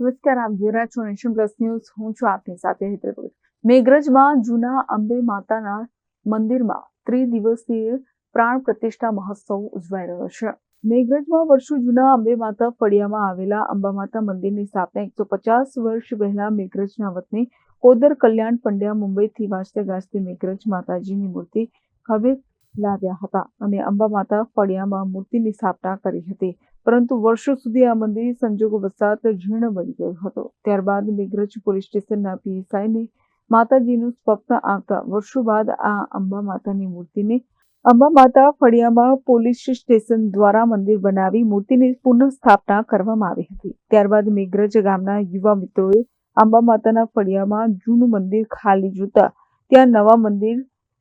નમસ્કાર, આપ જોઈ છો નેશન પ્લસ ન્યૂઝ. હું છું આપની સાથે હેતલ મેઘરજમાં જૂના અંબે માતાના મંદિરમાં ત્રિદિવસીય પ્રાણ પ્રતિષ્ઠા મહોત્સવ ઉજવાઈ રહ્યો છે. મેઘરજમાં વર્ષો જૂના અંબે માતા ફળિયામાં આવેલા અંબા માતા મંદિરની સ્થાપના એકસો પચાસ વર્ષ પહેલા મેઘરજના વતની કોદર કલ્યાણ પંડ્યા મુંબઈથી વાંચતે ગાજતે મેઘરજ માતાજીની મૂર્તિ હવે લાવ્યા હતા અને અંબા માતા ફળિયામાં મૂર્તિની સ્થાપના કરી હતી. પરંતુ વર્ષો સુધી આ મંદિર સંજોગો વસાત જીર્ણ બની ગયો હતો. ત્યારબાદ મેઘરજ પોલીસ સ્ટેશનના પીએસઆઈને માતાજીનું સ્વપ્ન આવતા વર્ષો બાદ આ અંબા માતાની મૂર્તિને અંબા માતા ફળિયામાં પોલીસ સ્ટેશન દ્વારા મંદિર બનાવી મૂર્તિની પુનઃ સ્થાપના કરવામાં આવી હતી. ત્યારબાદ મેઘરજ ગામના યુવા મિત્રોએ અંબા માતાના ફળિયામાં જૂનું મંદિર ખાલી જોતા ત્યાં નવા મંદિર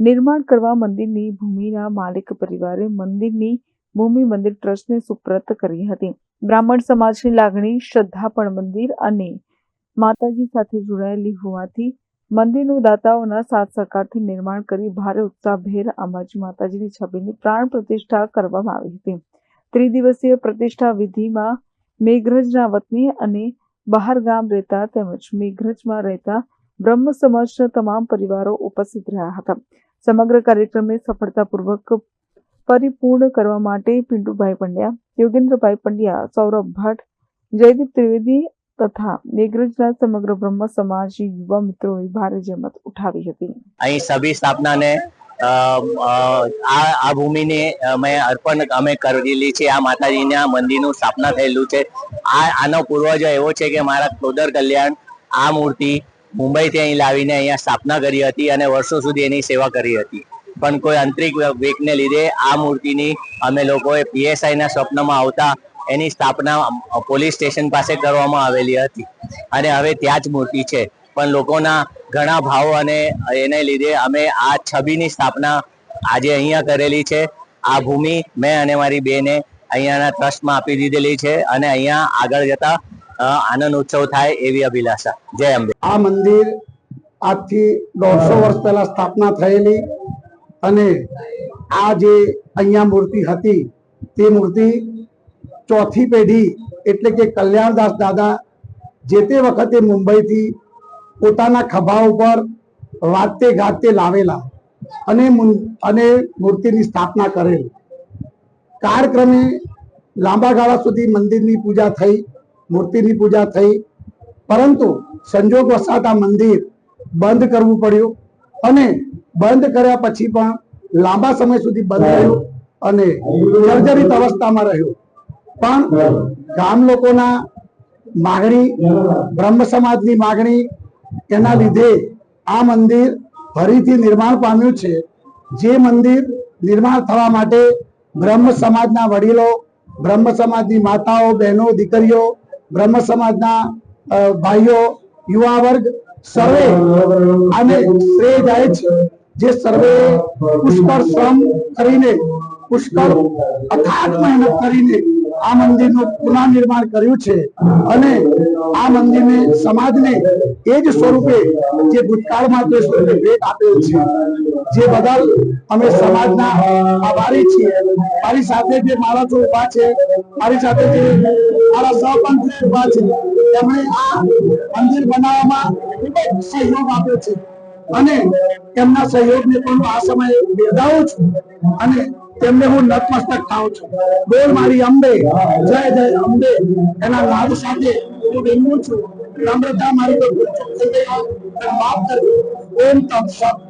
નિર્માણ કરવા મંદિરની ભૂમિના માલિક પરિવારે મંદિરની ભૂમિ મંદિર ટ્રસ્ટને સુપ્રત કરી હતી. બ્રાહ્મણ સમાજની લાગણી, શ્રદ્ધા પણ મંદિર અને માતાજી સાથે જોડાયેલી હોવાથી મંદિરનું દાતાઓના સાથ સહકારથી નિર્માણ કરી ભારે ઉત્સાહભેર અંબાજી માતાજીની છબીની પ્રાણ પ્રતિષ્ઠા કરવામાં આવી હતી. ત્રિદિવસીય પ્રતિષ્ઠા વિધિમાં મેઘરજના વતની અને બહાર ગામ રહેતા તેમજ મેઘરજમાં રહેતા બ્રહ્મ સમાજના તમામ પરિવારો ઉપસ્થિત રહ્યા હતા. સમગ્ર કાર્યક્રમને સફળતાપૂર્વક પરિપૂર્ણ કરવા માટે પિન્ટુભાઈ પંડ્યા, યોગેન્દ્રભાઈ પંડ્યા, સૌરભ ભટ્ટ, જયદીપ ત્રિવેદી તથા મેઘરજના સમગ્ર બ્રહ્મ સમાજ, યુવા મિત્રોએ ભારે જહેમત ઉઠાવી હતી. અહીં સભી સ્થાપનાને આ આ ભૂમિને અમે અર્પણ અમે કરેલી છે. આ માતાજીના મંદિરનું સ્થાપના થયેલું છે. આ, આનો પૂર્વજ એવો છે કે મારા કોદર કલ્યાણ, આ મૂર્તિ મુંબઈથી અહીં લાવીને અહીંયા સ્થાપના કરી હતી અને વર્ષો સુધી એની સેવા કરી હતી. પણ કોઈ આંતરિક વેગને લીધે આ મૂર્તિની અમે લોકોએ પીએસઆઈના સ્વપ્નમાં આવતા એની સ્થાપના પોલીસ સ્ટેશન પાસે કરવામાં આવેલી હતી. અને હવે ત્યાં જ મૂર્તિ છે. પણ લોકોના ઘણા ભાવ અને એને લીધે અમે આ છબીની સ્થાપના આજે અહીંયા કરેલી છે. આ ભૂમિ મેં અને મારી બેને અહીંયાના ટ્રસ્ટમાં આપી દીધેલી છે અને અહીંયા આગળ જતા આનંદ ઉત્સવ થાય એવી અભિલાષા. જય અંબે. આ મંદિર આજથી દોઢસો વર્ષ પહેલા સ્થાપના થયેલી અને આ જે અહીંયા મૂર્તિ હતી, તે મૂર્તિ ચોથી પેઢી એટલે કે કલ્યાણદાસ દાદા જે તે વખતે મુંબઈથી પોતાના ખભા ઉપર વાતે ગાતે લાવેલા અને અને મૂર્તિની સ્થાપના કરેલ. કાળક્રમે લાંબા ગાળા સુધી મંદિરની પૂજા થઈ. મૂર્તિની પૂજા થઈ. પરંતુ સંજોગ વસાત આ મંદિર બંધ કરવું પડ્યું અને બંધ કર્યા પછી પણ લાંબા સમય સુધી બંધ રહ્યું અને જર્જરિત અવસ્થામાં રહ્યું. પણ ગામ લોકોના માગણી બ્રહ્મ સમાજની માગણી એના લીધે આ મંદિર ફરીથી નિર્માણ પામ્યું છે. જે મંદિર નિર્માણ થવા માટે બ્રહ્મ સમાજના વડીલો બ્રહ્મ સમાજની માતાઓ બહેનો દીકરીઓ બ્રહ્મ સમાજના ભાઈઓ, યુવા વર્ગ, સર્વે આને શ્રેય જાય છે. જે સર્વે પુષ્કળ શ્રમ કરીને, પુષ્કળ અથાગ મહેનત કરીને આ મંદિરનું પુનઃનિર્માણ કર્યું છે. અને આ મંદિરને, સમાજને એ જ સ્વરૂપે, જે ભૂતકાળમાં તે સ્વરૂપે ભેટ આપેલ છે. જે બદલ અમે સમાજના આભારી છીએ. મારી સાથે જે માણસો ઊભા છે, મારી સાથે જે મારા સહપંથી ઊભા છે, તેમણે આ મંદિર બનાવવામાં ખૂબ જ સહયોગ આપ્યો છે. અને તેમના સહયોગને પણ આ સમયે બિરદાવું છું અને તેમને હું નતમસ્તક થાઉં છું. બોલ મારી અંબે, જય જય અંબે. એના લાભ સાથે હું વિનવું છું. નમ્રતા મારી ગઈ માફ કરજો. ઓમ તત્સત.